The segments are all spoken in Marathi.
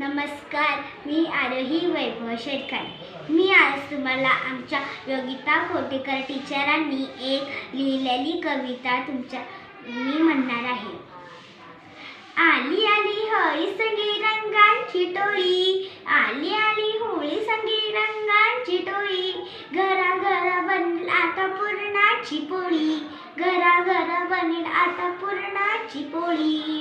नमस्कार मी आरोही वैभव शेटकर. मी आज तुम्हाला आमच्या योगिता खोटेकर टीचरांनी एक लिहिलेली कविता तुमच्या मी म्हणणार आहे. आली आली होळी संगी रंगांची टोळी. आली आली होळी संगी रंगांची टोळी. घरा घरा बनेल आता पुरणाची पोळी. घरा घरा बनेल आता पुरणाची पोळी.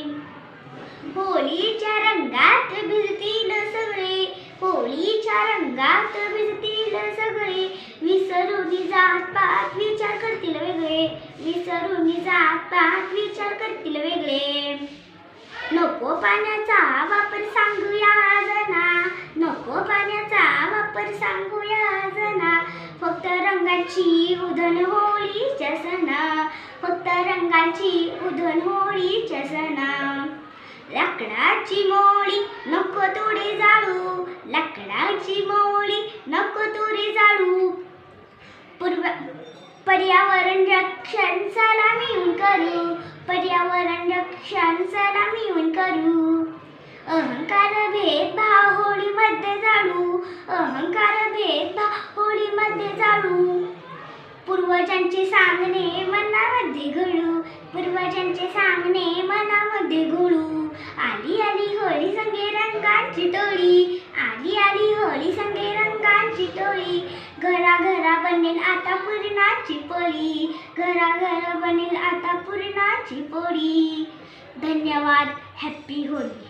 होळीच्या रंगात भिजतील सगळे. होळीच्या रंगात भिजतील सगळे. विसरून जात पात विचार करतील वेगळे. विसरून जात पात विचार करतील वेगळे. नको पाण्याचा वापर सांगूया जना. नको पाण्याचा वापर सांगूया जना. फक्त रंगाची उधण होळीच्या सणा. फक्त रंगाची उधण होळीच्या सणा. लाकडाची मोळी नको तुडे जाळू. लाकडाची मोळी नको तुडे जाळू. पूर्व पर्यावरण रक्षण चला मिळून करू. पर्यावरण रक्षण चला मिळून करू. अहंकार भेदभाव होळीमध्ये जाळू. अहंकार भेदभाव होळीमध्ये जाळू. पूर्वजांचे सांगणे मनामध्ये घडू. पूर्वजांचे सांगणे मनामध्ये घडू. आली आली होळी संगे रंगांची टोळी. आली आली होळी संगे रंगांची टोळी. घरा घरा बनेल आता पुरणाची पोळी. घरा घरा बनेल आता पुरणाची पोळी. धन्यवाद हॅप्पी होळी.